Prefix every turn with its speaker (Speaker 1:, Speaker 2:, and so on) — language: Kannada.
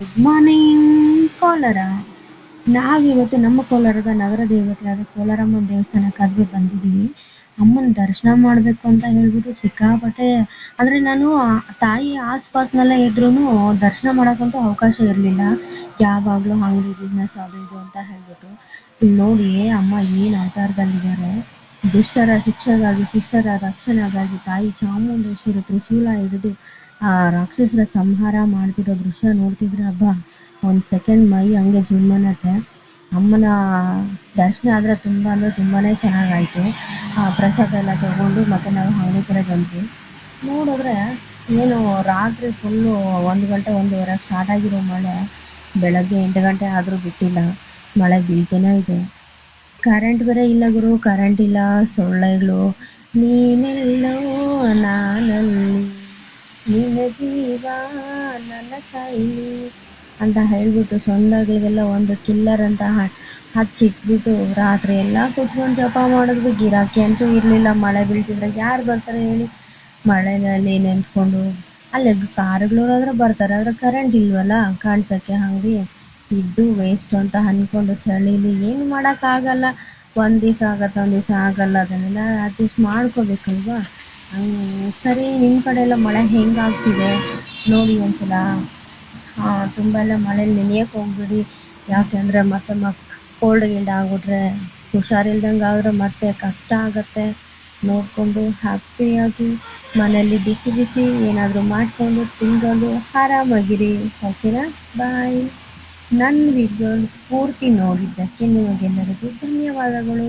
Speaker 1: Good morning Kolar. ನಾವಿವತ್ತು ನಮ್ಮ ಕೋಲಾರದ ನಗರ ದೇವತೆಯಾದ ಕೋಲಾರಮ್ಮನ ದೇವಸ್ಥಾನಕ್ಕೆ ಅದುವೆ ಬಂದಿದ್ದೀವಿ. ಅಮ್ಮನ ದರ್ಶನ ಮಾಡಬೇಕು ಅಂತ ಹೇಳ್ಬಿಟ್ಟು ಸಿಕ್ಕಾಪಟ್ಟೆ ಅಂದರೆ ನಾನು ತಾಯಿ ಆಸ್ಪಾಸ್ನಲ್ಲೇ ಇದ್ರೂ ದರ್ಶನ ಮಾಡೋಕ್ಕಂತೂ ಅವಕಾಶ ಇರಲಿಲ್ಲ. ಯಾವಾಗಲೂ ಹಂಗೆ ಬಿಸ್ನೆಸ್ ಅದು ಇದು ಅಂತ ಹೇಳ್ಬಿಟ್ಟು. ನೋಡಿ ಅಮ್ಮ ಏನು ಅವತಾರದಲ್ಲಿದ್ದಾರೆ. ದುಷ್ಟರ ಶಿಕ್ಷೆಗಾಗಿ ಶಿಷ್ಟರ ರಕ್ಷಣೆಗಾಗಿ ತಾಯಿ ಚಾಮುಂಡೇಶ್ವರಿ ತ್ರಿಶೂಲ ಹಿಡಿದು ಆ ರಾಕ್ಷಸರ ಸಂಹಾರ ಮಾಡ್ತಿರೋ ದೃಶ್ಯ ನೋಡ್ತಿದ್ರೆ ಹಬ್ಬ. ಒಂದು ಸೆಕೆಂಡ್ ಮೈ ಹಂಗೆ ಜುಮ್ಮನತ್ತೆ. ಅಮ್ಮನ ದರ್ಶನ ತುಂಬಾ ತುಂಬ ತುಂಬಾನೇ ಚೆನ್ನಾಗಾಯ್ತು. ಚೆನ್ನಾಗಾಯಿತು ಪ್ರಸಾದ ಎಲ್ಲ ತಗೊಂಡು ಮತ್ತೆ ನಾವು ಅಂಗಡಿ ಕಡೆ ಬಂದ್ವಿ. ನೋಡಿದ್ರೆ ಏನು ರಾತ್ರಿ ಫುಲ್ಲು ಒಂದು ಗಂಟೆ, ಒಂದೂವರೆ ಸ್ಟಾರ್ಟ್ ಆಗಿರೋ ಮಳೆ. ಬೆಳಗ್ಗೆ ಎಂಟು ಗಂಟೆ ಆದರೂ ಬಿಟ್ಟಿಲ್ಲ. ಮಳೆ ಬೀಳ್ತೇನೆ ಇದೆ. ಕರೆಂಟ್ ಬೇರೆ ಇಲ್ಲ ಗುರು ಕರೆಂಟ್ ಇಲ್ಲ, ಸೊಳ್ಳೆಗಳು. ನೀನೆಲ್ಲೋ ನಾನಲ್ಲಿ, ನಿನ್ನ ಜೀವ ನನ್ನ ಕೈಲಿ ಅಂತ ಹೇಳ್ಬಿಟ್ಟು ಸೊಳ್ಳೆಗಳಿಗೆಲ್ಲ ಒಂದು ಕಿಲ್ಲರ್ ಅಂತ ಹಚ್ಚಿಟ್ಬಿಟ್ಟು ರಾತ್ರಿ ಎಲ್ಲ ಕುತ್ಕೊಂಡು ಜಪ ಮಾಡಿದ್ವಿ. ಗಿರಾಕಿ ಅಂತೂ ಇರಲಿಲ್ಲ. ಮಳೆ ಬೀಳ್ತಿದ್ರೆ ಯಾರು ಬರ್ತಾರೆ ಹೇಳಿ? ಮಳೆನಲ್ಲಿ ನೆಂತ್ಕೊಂಡು ಅಲ್ಲೇ ಕಾರುಗಳವ್ರಾದ್ರೆ ಬರ್ತಾರೆ. ಆದ್ರೆ ಕರೆಂಟ್ ಇಲ್ವಲ್ಲ? ಕಾಣ್ಸೋಕ್ಕೆ ಅಂಗಡಿ ಇದ್ದು ವೇಸ್ಟ್ ಅಂತ ಅನ್ಕೊಂಡು ಚಳಿಲಿ ಏನು ಮಾಡೋಕ್ಕಾಗಲ್ಲ ಒಂದು ದಿವಸ ಆಗತ್ತೆ, ಒಂದು ದಿವಸ ಆಗಲ್ಲ. ಅದನ್ನೆಲ್ಲ ಅಡ್ಜಸ್ಟ್ ಮಾಡ್ಕೋಬೇಕಲ್ವಾ? ಸರಿ ನಿಮ್ಮ ಕಡೆ ಎಲ್ಲ ಮಳೆ ಹೆಂಗಾಗ್ತಿದೆ? ನೋಡಿ ಒಂದ್ಸಲ. ತುಂಬ ಎಲ್ಲ ಮಳೇಲಿ ನೆನೆಯೋಕೆ ಹೋಗ್ಬೇಡಿ. ಯಾಕೆಂದರೆ ಮತ್ತೆ ಮಕ್ ಕೋಲ್ಡ್ ಗಿಲ್ಡ್ ಆಗ್ಬಿಟ್ರೆ ಹುಷಾರಿಲ್ದಂಗೆ ಆದರೆ ಮತ್ತೆ ಕಷ್ಟ ಆಗತ್ತೆ. ನೋಡಿಕೊಂಡು ಹ್ಯಾಪಿಯಾಗಿ ಮನೆಯಲ್ಲಿ ಬಿಸಿ ಬಿಸಿ ಏನಾದರೂ ಮಾಡಿಕೊಂಡು ತಿನ್ಕೊಂಡು ಆರಾಮಾಗಿರಿ. ಓಕೆನಾ? ಬಾಯ್ ನನ್ನ ವಿಡಿಯೋ ಪೂರ್ತಿ ನೋಡಿದ್ದಕ್ಕೆ ನಿಮಗೆಲ್ಲರಿಗೂ ಧನ್ಯವಾದಗಳು.